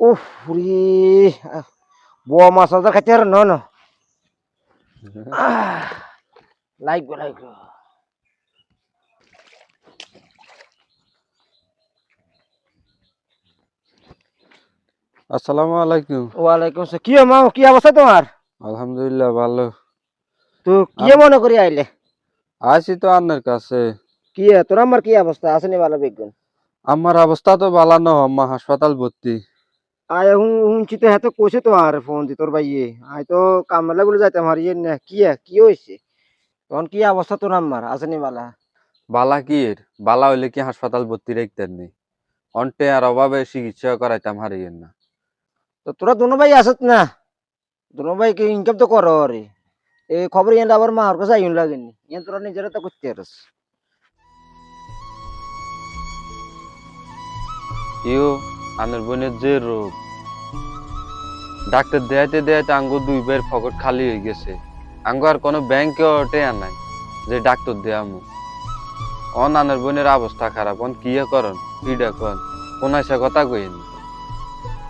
উফ রে বুয়া মাছ আদা খাইতে আর ন লাগবে লাগবে। আসসালামু আলাইকুম। ওয়ালাইকুম আসসালাম। কি মা কি অবস্থা তোমার? আলহামদুলিল্লাহ ভালো। তো কি মনে করি আইলে? আছি তো আপনার কাছে। কি তোর আমার কি অবস্থা? আসেনি ভালো বিজ্ঞান? আমার অবস্থা তো ভালো না আম্মা হাসপাতাল ভর্তি। আয় হুন হুনছি তো হ্যাঁ তো তো আর ফোন দি তোর ভাইয়ে আয় তো কামলা গুলো যাইতাম আর ইয়ে না কি কি হয়েছে তখন কি অবস্থা তোর আমার আসেনি বালা বালা কি এর বালা হইলে কি হাসপাতাল ভর্তি রাখতেন নি অন্টে আর অভাবে চিকিৎসা করাইতাম হারিয়েন না তো তোরা দুনো ভাই আসত না দুনো ভাই কি ইনকাম তো করো রে এই খবর ইয়ান আবার মার কাছে আইন লাগেনি ইয়ান তোরা নিজেরা তো করতে পারস ইও আনের বোনের যে রোগ ডাক্তার দেয়াইতে দেয়াইতে আঙ্গু দুই বের ফকট খালি হয়ে গেছে। আঙ্গু আর কোনো ব্যাংকে ওটে নাই যে ডাক্তার দেয়ামু। অন আনের বোনের অবস্থা খারাপ অন কি করন কিডা কন কোন কথা কইন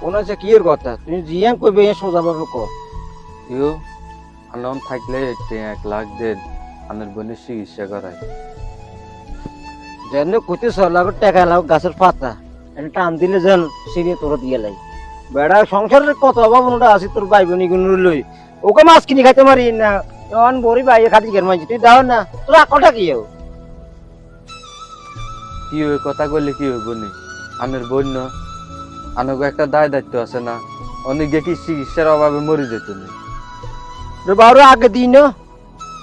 কোন কি এর কথা? তুমি জিয়ান কইবে ইয়া সোজা ভাবে ক। ইও আনন থাকলে এক লাখ দেন আনের বোনের চিকিৎসা করায় যেন কইতে সলাগ টাকা লাগ গাছের পাতা এটা টান দিলে যেন সিরিয়ে তোরা দিয়ে লাই। বেড়া সংসারের কত অভাব ওটা আছে তোর ভাই বোনি লই ওকে মাছ কিনে খাইতে মারি না। অন বড়ি ভাই খাতি গের মাঝি তুই দাও না। তোর আকলটা কি ও? কি ওই কথা কইলে কি হইব নি? আনের বন্য আনগো একটা দায় দায়িত্ব আছে না। অনেকে কি চিকিৎসার অভাবে মরে যেত নি। রে বারো আগে দিন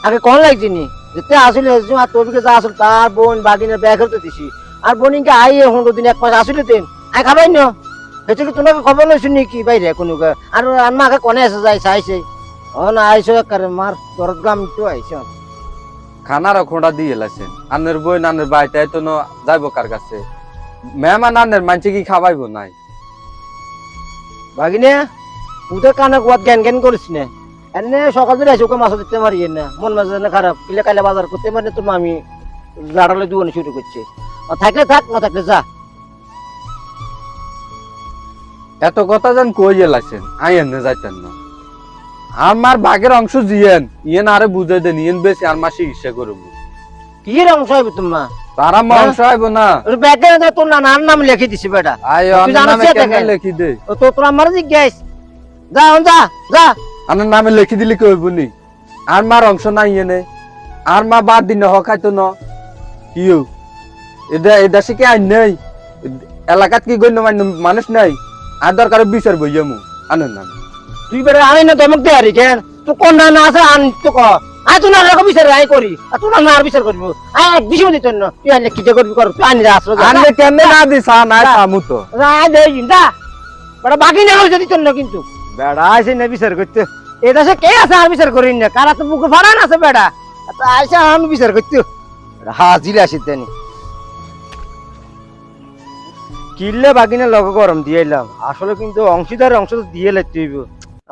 আগে কোন লাগছে নি? যেতে আসলে আর তোর যা আসল তার বোন বাগিনা ব্যাগ করতে দিছি। আর বোনিকে আইয়ে হন্ডো দিন এক মাস আসলে দেন। আই খাবাই না। কি তোমাকে খবর লইছি নাকি? বাইরে কোনো আর আর মাকে কোনে এসে যাই চাইছে? ও না আইসো কারে মার গ্রাম তো আইসো খানারও খোঁড়া দিয়ে লাইছেন আনের বই নানের বাড়িতে তো ন যাইব কার কাছে? মেহমান আনের মানছে কি খাবাইব নাই? বাগিনে উদের কানে কুয়াত জ্ঞান জ্ঞান করিস না? এনে সকাল ধরে আইসো ওকে মাছ দিতে মারি না মন মাঝে না খারাপ কিলে কালে বাজার করতে মানে তোর মামি লাড়ালে দুয়ানি শুরু করছে থাকলে থাক না থাকলে যা। এত কথা যেন কই লাইছেন আই না যাইতেন না। আমার ভাগের অংশ জিয়েন। ইয়েন আরে বুঝাই দেন ইয়েন বেশি আর মা চিকিৎসা করব কি অংশ হইবে তোমার? তারা মা অংশ আইব না। ব্যাগে না তোর নাম লিখে দিছি বেটা। নামে লিখি দে? ও তো তোর আমার জিজ্ঞাস। যা যা যা। নামে লিখি দিলি কি হইব নি আর মার অংশ নাই এনে। আর মা বাদ দিন হকাইতো ন। কিও এটা এটা শিখে আইন নেই? এলাকাত কি গণ্য মান্য মানুষ নাই? আর দরকার বিচার বইয়ামু আনার নাম তুই বেটা আনি না দমক দে আরি কেন? তো কোন না না আছে আন তো ক। আই তো না রকম বিচার আই করি। আর তুই না না আর বিচার করবি। আই এক বিশ দিত না। তুই আনলে কি যে করবি কর তুই আনি রাস আনলে কেমনে না দিস নাই থামু তো। আই দে যা। বেটা বাকি না হইছে দিত না কিন্তু। বেড়া আইছে না বিচার করতে। এটা সে কে আছে আর বিচার করিন না? কারা তো বুকে ফাড়ান আছে বেড়া তা আইছে আন বিচার করতে। হাজিলে আসি কিনলে বাগিনা লগ গরম দিয়ে এলাম আসলে কিন্তু অংশীদার অংশ তো দিয়ে লাগতে হইব।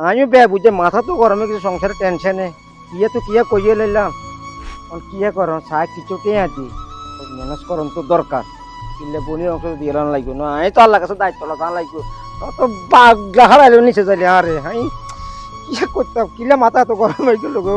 আমিও বে বুঝে মাথা তো গরমে কিছু সংসারের টেনশনে কিয়ে তো কিয়া কইয়ে লইলাম। কিয়া করম চাই কিছু কে আদি? ম্যানেজ করম তো দরকার। কিনলে বনির অংশ দিয়ে এলাম লাগবে। না আমি তো আল্লাহ কাছে দায়িত্ব লাগা লাগবে। তত বাগলা হারাইলো নিচে যাইলে, আরে হাই, কিয়া করতাম? কিলে মাথা তো গরম হয়ে গেল গো।